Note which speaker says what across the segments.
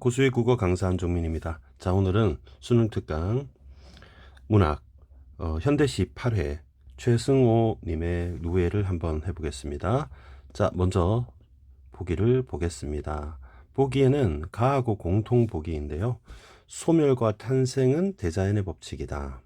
Speaker 1: 고수의 국어 강사 한종민입니다. 자 오늘은 수능 특강 문학 어, 현대시 8회 최승호 님의 누에를 한번 해보겠습니다. 자 먼저 보기를 보겠습니다. 보기에는 가하고 공통 보기인데요. 소멸과 탄생은 대자연의 법칙이다.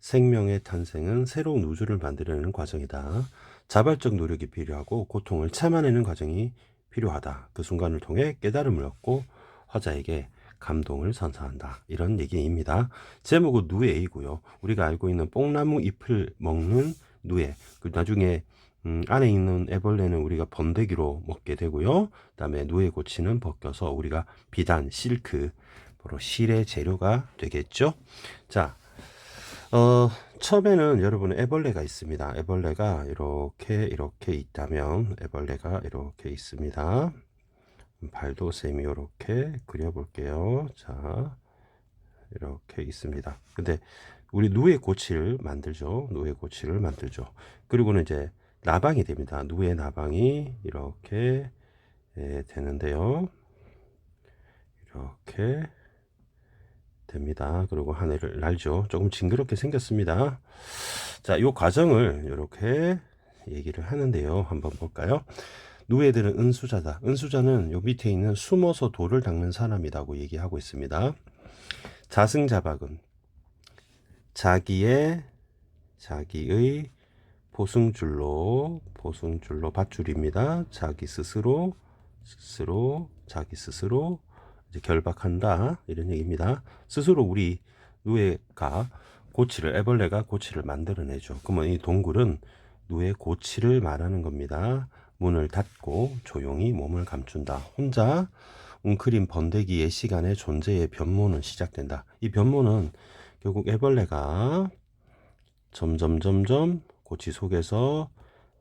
Speaker 1: 생명의 탄생은 새로운 우주를 만들어내는 과정이다. 자발적 노력이 필요하고 고통을 참아내는 과정이 필요하다. 그 순간을 통해 깨달음을 얻고 화자에게 감동을 선사한다. 이런 얘기입니다. 제목은 누에이고요. 우리가 알고 있는 뽕나무 잎을 먹는 누에. 그 나중에 음, 안에 있는 애벌레는 우리가 번데기로 먹게 되고요. 그다음에 누에 고치는 벗겨서 우리가 비단, 실크, 바로 실의 재료가 되겠죠. 자, 어, 처음에는 여러분 애벌레가 있습니다. 애벌레가 이렇게 이렇게 있다면 애벌레가 이렇게 있습니다. 발도 쌤이 이렇게 그려볼게요. 자, 이렇게 있습니다. 근데 우리 누에 고치를 만들죠. 누에 고치를 만들죠. 그리고는 이제 나방이 됩니다. 누에 나방이 이렇게 예, 되는데요. 이렇게 됩니다. 그리고 하늘을 날죠. 조금 징그럽게 생겼습니다. 자, 이 과정을 이렇게 얘기를 하는데요. 한번 볼까요? 누에들은 은수자다. 은수자는 요 밑에 있는 숨어서 돌을 닦는 사람이라고 얘기하고 있습니다. 자승자박은 자기의 자기의 보승줄로 보승줄로 밧줄입니다. 자기 스스로 스스로 자기 스스로 이제 결박한다 이런 얘기입니다. 스스로 우리 누에가 고치를 애벌레가 고치를 만들어내죠. 그러면 이 동굴은 누에 고치를 말하는 겁니다. 문을 닫고 조용히 몸을 감춘다. 혼자 웅크린 번데기의 시간에 존재의 변모는 시작된다. 이 변모는 결국 애벌레가 점점 점점 고치 속에서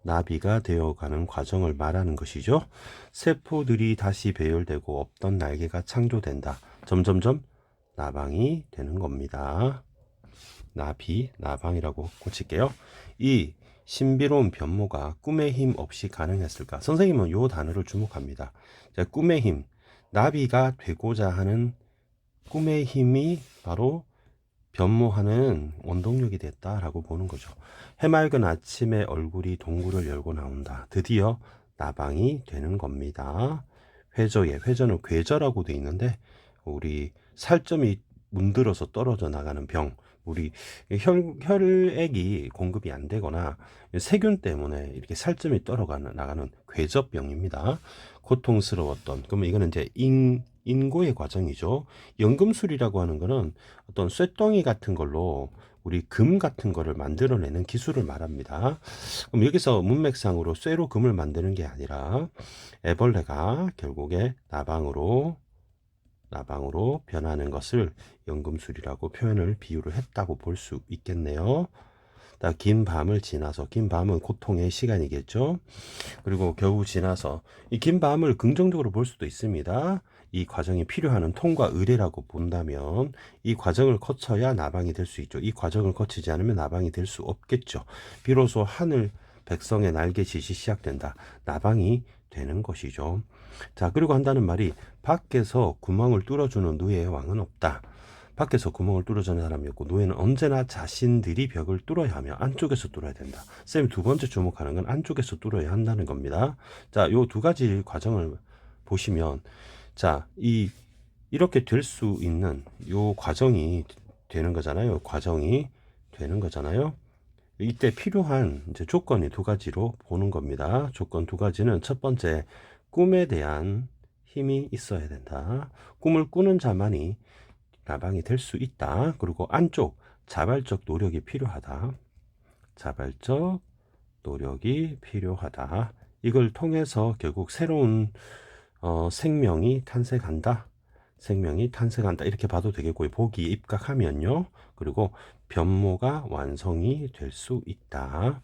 Speaker 1: 나비가 되어가는 과정을 말하는 것이죠. 세포들이 다시 배열되고 없던 날개가 창조된다. 점점점 나방이 되는 겁니다. 나비, 나방이라고 고칠게요. 이 신비로운 변모가 꿈의 힘 없이 가능했을까? 선생님은 요 단어를 주목합니다. 자, 꿈의 힘, 나비가 되고자 하는 꿈의 힘이 바로 변모하는 원동력이 됐다라고 보는 거죠. 해맑은 아침에 얼굴이 동굴을 열고 나온다. 드디어 나방이 되는 겁니다. 회저에 회저는 괴저라고 돼 있는데 우리 살점이 문들어서 떨어져 나가는 병, 우리 혈, 혈액이 공급이 안 되거나 세균 때문에 이렇게 살점이 떨어가는 나가는 궤접병입니다. 고통스러웠던 그러면 이거는 이제 인 인고의 과정이죠. 연금술이라고 하는 거는 어떤 쇠덩이 같은 걸로 우리 금 같은 거를 만들어내는 기술을 말합니다. 그럼 여기서 문맥상으로 쇠로 금을 만드는 게 아니라 애벌레가 결국에 나방으로 나방으로 변하는 것을 연금술이라고 표현을 비유를 했다고 볼 수 있겠네요. 긴 밤을 지나서 긴 밤은 고통의 시간이겠죠. 그리고 겨우 지나서 이 긴 밤을 긍정적으로 볼 수도 있습니다. 이 과정이 필요한 통과 의례라고 본다면 이 과정을 거쳐야 나방이 될 수 있죠. 이 과정을 거치지 않으면 나방이 될 수 없겠죠. 비로소 하늘 백성의 날개 짓이 시작된다. 나방이 되는 것이죠. 자, 그리고 한다는 말이 밖에서 구멍을 뚫어주는 누에의 왕은 없다. 밖에서 구멍을 뚫어주는 사람이 없고 노예는 언제나 자신들이 벽을 뚫어야 하며 안쪽에서 뚫어야 된다. 쌤이 두 번째 주목하는 건 안쪽에서 뚫어야 한다는 겁니다. 자, 요 두 가지 과정을 보시면 자, 이 이렇게 될 수 있는 요 과정이 되는 거잖아요. 과정이 되는 거잖아요. 이때 필요한 이제 조건이 두 가지로 보는 겁니다. 조건 두 가지는 첫 번째 꿈에 대한 힘이 있어야 된다. 꿈을 꾸는 자만이 나방이 될 수 있다. 그리고 안쪽 자발적 노력이 필요하다. 자발적 노력이 필요하다. 이걸 통해서 결국 새로운 어, 생명이 탄생한다. 생명이 탄생한다. 이렇게 봐도 되겠고요. 보기에 입각하면요. 그리고 변모가 완성이 될 수 있다.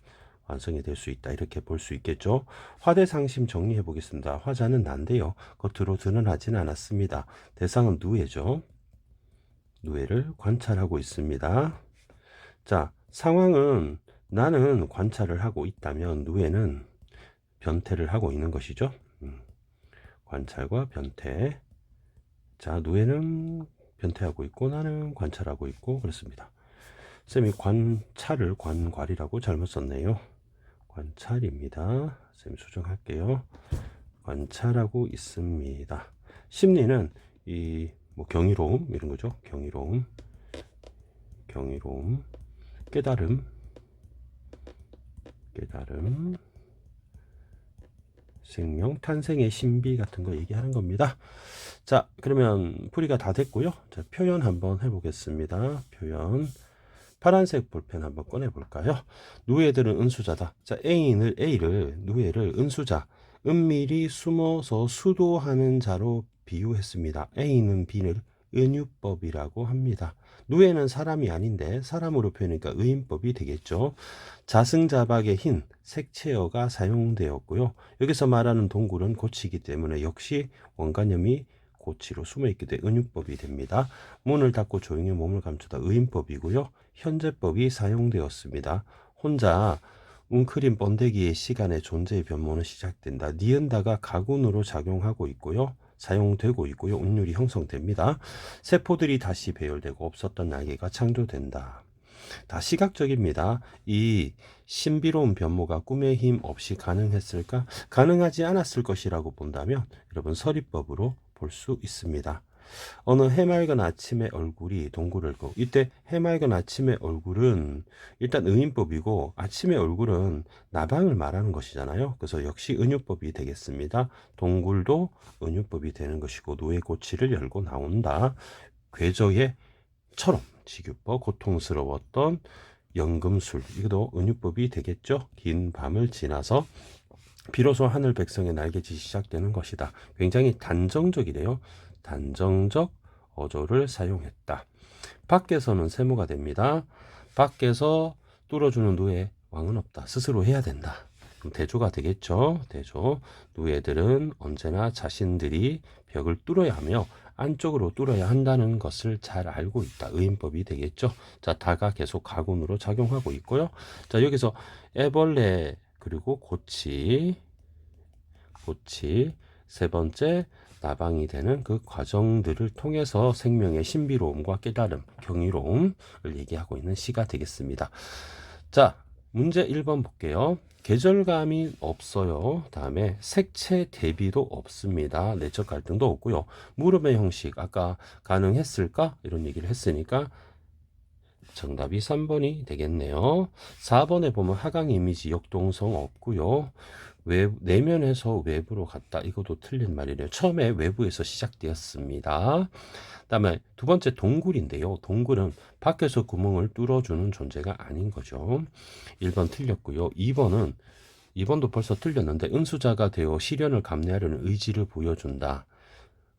Speaker 1: 완성이 될 수 있다. 이렇게 볼 수 있겠죠. 화대상심 정리해 보겠습니다. 화자는 난데요. 겉으로 드러나진 않았습니다. 대상은 누에죠. 누에를 관찰하고 있습니다. 자, 상황은 나는 관찰을 하고 있다면 누에는 변태를 하고 있는 것이죠. 음, 관찰과 변태. 자, 누에는 변태하고 있고 나는 관찰하고 있고 그렇습니다. 쌤이 관찰을 관괄이라고 잘못 썼네요. 관찰입니다. 쌤 수정할게요. 관찰하고 있습니다. 심리는 이 뭐 경이로움 이런 거죠. 경이로움, 경이로움, 깨달음, 깨달음, 생명, 탄생의 신비 같은 거 얘기하는 겁니다. 자, 그러면 풀이가 다 됐고요. 자, 표현 한번 해보겠습니다. 표현. 파란색 볼펜 한번 꺼내 볼까요? 누에들은 은수자다. 자, A인을 A를 누에를 은수자, 은밀히 숨어서 수도하는 자로 비유했습니다. A는 B를 은유법이라고 합니다. 누에는 사람이 아닌데 사람으로 표현하니까 의인법이 되겠죠. 자승자박의 흰 색채어가 사용되었고요. 여기서 말하는 동굴은 고치이기 때문에 역시 원관념이 고치로 숨어있게 돼 은유법이 됩니다. 문을 닫고 조용히 몸을 감추다 의인법이고요. 현재법이 사용되었습니다. 혼자 웅크린 번데기의 시간의 존재의 변모는 시작된다. 니은다가 가군으로 작용하고 있고요. 사용되고 있고요. 운율이 형성됩니다. 세포들이 다시 배열되고 없었던 날개가 창조된다. 다 시각적입니다. 이 신비로운 변모가 꿈의 힘 없이 가능했을까? 가능하지 않았을 것이라고 본다면 여러분 서리법으로 볼 수 있습니다. 어느 해맑은 아침의 얼굴이 동굴을 고 이때 해맑은 아침의 얼굴은 일단 의인법이고 아침의 얼굴은 나방을 말하는 것이잖아요. 그래서 역시 은유법이 되겠습니다. 동굴도 은유법이 되는 것이고 노예 고치를 열고 나온다. 괴저의 처럼 지규법 고통스러웠던 연금술 이것도 은유법이 되겠죠. 긴 밤을 지나서 비로소 하늘 백성의 날개짓이 시작되는 것이다. 굉장히 단정적이래요. 단정적 어조를 사용했다. 밖에서는 세모가 됩니다. 밖에서 뚫어주는 누에 왕은 없다. 스스로 해야 된다. 대조가 되겠죠. 대조. 누에들은 언제나 자신들이 벽을 뚫어야 하며 안쪽으로 뚫어야 한다는 것을 잘 알고 있다. 의인법이 되겠죠. 자, 다가 계속 가군으로 작용하고 있고요. 자, 여기서 애벌레 그리고 고치, 고치, 세 번째 나방이 되는 그 과정들을 통해서 생명의 신비로움과 깨달음, 경이로움을 얘기하고 있는 시가 되겠습니다. 자, 문제 1번 볼게요. 계절감이 없어요. 다음에 색채 대비도 없습니다. 내적 갈등도 없고요. 물음의 형식 아까 가능했을까? 이런 얘기를 했으니까 정답이 3번이 되겠네요. 4번에 보면 하강 이미지 역동성 없고요. 외, 내면에서 외부로 갔다. 이것도 틀린 말이래요. 처음에 외부에서 시작되었습니다. 다음에 두 번째 동굴인데요. 동굴은 밖에서 구멍을 뚫어주는 존재가 아닌 거죠. 1번 틀렸고요. 2번은 2번도 벌써 틀렸는데 은수자가 되어 시련을 감내하려는 의지를 보여준다.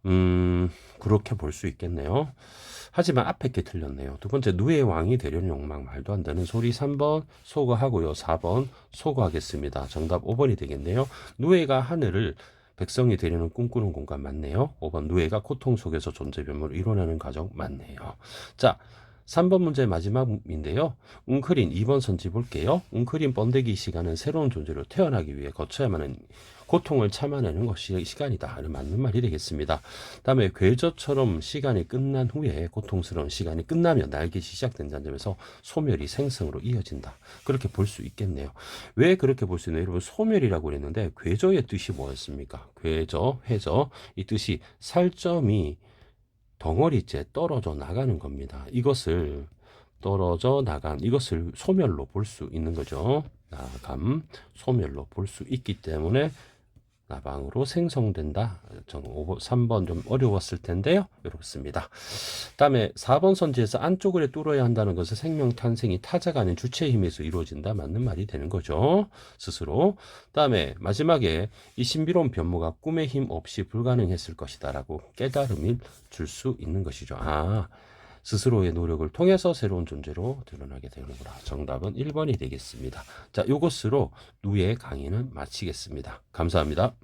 Speaker 1: 음, 그렇게 볼 수 있겠네요. 하지만 앞에 게 틀렸네요. 두 번째, 누의 왕이 되려는 욕망 말도 안 되는 소리 3번 소거하고요. 4번 소거하겠습니다. 정답 5번이 되겠네요. 누에가 하늘을 백성이 되려는 꿈꾸는 공간 맞네요. 5번 누에가 고통 속에서 존재 변모를 이뤄내는 과정 맞네요. 자, 3번 문제 마지막인데요. 웅크린 2번 선지 볼게요. 웅크린 번데기 시간은 새로운 존재로 태어나기 위해 거쳐야만 하는 고통을 참아내는 것이 시간이다. 맞는 말이 되겠습니다. 다음에 괴저처럼 시간이 끝난 후에 고통스러운 시간이 끝나면 날개 시작된다는 점에서 소멸이 생성으로 이어진다. 그렇게 볼 수 있겠네요. 왜 그렇게 볼 수 있나요? 여러분 소멸이라고 그랬는데 괴저의 뜻이 뭐였습니까? 괴저, 회저 이 뜻이 살점이 덩어리째 떨어져 나가는 겁니다. 이것을 떨어져 나간 이것을 소멸로 볼 수 있는 거죠. 나감 소멸로 볼 수 있기 때문에 나방으로 생성된다. 저는 3번 좀 어려웠을 텐데요. 이렇습니다. 다음에 4번 선지에서 안쪽을 뚫어야 한다는 것은 생명 탄생이 타자가 아닌 주체의 힘에서 이루어진다. 맞는 말이 되는 거죠. 스스로. 다음에 마지막에 이 신비로운 변모가 꿈의 힘 없이 불가능했을 것이다. 라고 깨달음을 줄 수 있는 것이죠. 아, 스스로의 노력을 통해서 새로운 존재로 드러나게 되는구나. 정답은 1번이 되겠습니다. 자, 이것으로 누의 강의는 마치겠습니다. 감사합니다.